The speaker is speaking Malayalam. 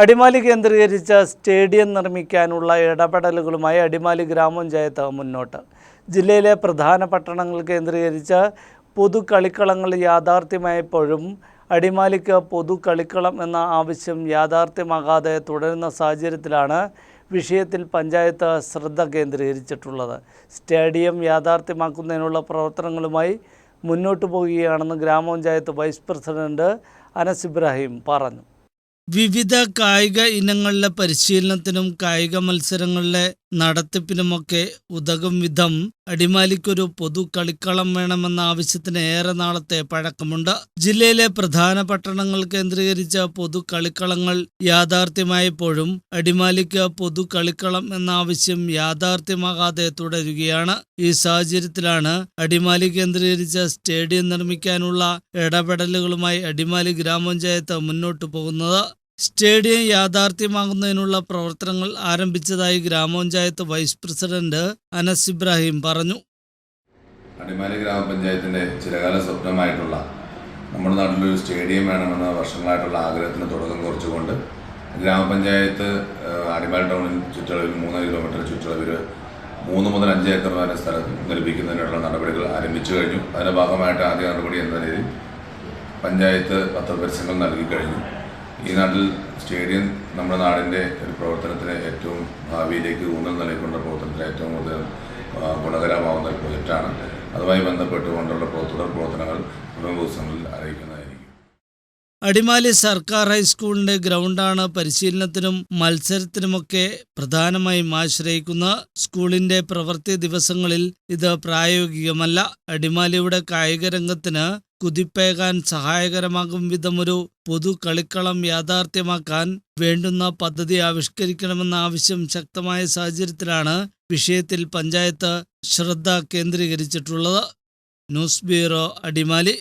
അടിമാലി കേന്ദ്രീകരിച്ച സ്റ്റേഡിയം നിർമ്മിക്കാനുള്ള ഇടപെടലുകളുമായി അടിമാലി ഗ്രാമപഞ്ചായത്ത് മുന്നോട്ട്. ജില്ലയിലെ പ്രധാന പട്ടണങ്ങൾ കേന്ദ്രീകരിച്ച പൊതു കളിക്കളങ്ങൾ യാഥാർത്ഥ്യമായപ്പോഴും അടിമാലിക്ക് പൊതു കളിക്കളം എന്ന ആവശ്യം യാഥാർത്ഥ്യമാകാതെ തുടരുന്ന സാഹചര്യത്തിലാണ് വിഷയത്തിൽ പഞ്ചായത്ത് ശ്രദ്ധ കേന്ദ്രീകരിച്ചിട്ടുള്ളത്. സ്റ്റേഡിയം യാഥാർത്ഥ്യമാക്കുന്നതിനുള്ള പ്രവർത്തനങ്ങളുമായി മുന്നോട്ട് പോവുകയാണെന്ന് ഗ്രാമപഞ്ചായത്ത് വൈസ് പ്രസിഡന്റ് അനസ് ഇബ്രാഹിം പറഞ്ഞു. വിവിധ കായിക ഇനങ്ങളിലെ പരിശീലനത്തിനും കായിക മത്സരങ്ങളിലെ നടത്തിപ്പിനുമൊക്കെ ഉതകും വിധം അടിമാലിക്കൊരു പൊതു കളിക്കളം വേണമെന്ന ആവശ്യത്തിന് ഏറെ നാളത്തെ പഴക്കമുണ്ട്. ജില്ലയിലെ പ്രധാന പട്ടണങ്ങൾ കേന്ദ്രീകരിച്ച പൊതു കളിക്കളങ്ങൾ യാഥാർത്ഥ്യമായപ്പോഴും അടിമാലിക്ക് പൊതു കളിക്കളം എന്ന ആവശ്യം യാഥാർത്ഥ്യമാകാതെ തുടരുകയാണ്. ഈ സാഹചര്യത്തിലാണ് അടിമാലി കേന്ദ്രീകരിച്ച സ്റ്റേഡിയം നിർമ്മിക്കാനുള്ള ഇടപെടലുകളുമായി അടിമാലി ഗ്രാമപഞ്ചായത്ത് മുന്നോട്ടു പോകുന്നത്. സ്റ്റേഡിയം യാഥാർത്ഥ്യമാകുന്നതിനുള്ള പ്രവർത്തനങ്ങൾ ആരംഭിച്ചതായി ഗ്രാമപഞ്ചായത്ത് വൈസ് പ്രസിഡന്റ് അനസ് ഇബ്രാഹിം പറഞ്ഞു. അടിമാലി ഗ്രാമപഞ്ചായത്തിന്റെ ചിലകാല സ്വപ്നമായിട്ടുള്ള നമ്മുടെ നാട്ടിലൊരു സ്റ്റേഡിയം വേണമെന്ന വർഷങ്ങളായിട്ടുള്ള ആഗ്രഹത്തിന് തുടക്കം കുറിച്ചുകൊണ്ട് ഗ്രാമപഞ്ചായത്ത് അടിമാലി ടൗണിൽ ചുറ്റളവിൽ മൂന്ന് കിലോമീറ്റർ ചുറ്റളവിൽ മൂന്ന് മുതൽ അഞ്ച് ഏക്കർ വരെ സ്ഥലം നിർമ്മിക്കുന്നതിനുള്ള നടപടികൾ ആരംഭിച്ചു കഴിഞ്ഞു. അതിന്റെ ഭാഗമായിട്ട് ആദ്യ നടപടി എന്ന നിലയിൽ പഞ്ചായത്ത് പത്രപരസ്യങ്ങൾ നൽകി കഴിഞ്ഞു. ഈ നാട്ടിൽ സ്റ്റേഡിയം നമ്മുടെ നാടിന്റെ ഒരു പ്രവർത്തനത്തിന് ഏറ്റവും ഭാവിയിലേക്ക് ഊന്നൽ നൽകിക്കൊണ്ട പ്രവർത്തനത്തിന് ഏറ്റവും കൂടുതൽ ഗുണകരമാവുന്ന ഒരു പ്രൊജക്റ്റാണ്. അതുമായി ബന്ധപ്പെട്ടുകൊണ്ടുള്ള തുടർ പ്രവർത്തനങ്ങൾ പ്രമുഖ ദിവസങ്ങളിൽ അറിയിക്കുന്നതായിരിക്കും അടിമാലി സർക്കാർ ഹൈസ്കൂളിന്റെ ഗ്രൗണ്ടാണ് പരിശീലനത്തിനും മത്സരത്തിനുമൊക്കെ പ്രധാനമായും ആശ്രയിക്കുന്ന സ്കൂളിന്റെ പ്രവൃത്തി ദിവസങ്ങളിൽ ഇത് പ്രായോഗികമല്ല. അടിമാലിയുടെ കായിക രംഗത്തിന് കുതിപ്പേകാൻ സഹായകരമാകും വിധമൊരു പൊതു കളിക്കളം യാഥാർത്ഥ്യമാക്കാൻ വേണ്ടുന്ന പദ്ധതി ആവിഷ്കരിക്കണമെന്ന ആവശ്യം ശക്തമായ സാഹചര്യത്തിലാണ് വിഷയത്തിൽ പഞ്ചായത്ത് ശ്രദ്ധ കേന്ദ്രീകരിച്ചിട്ടുള്ളത്. News bureau Adimali.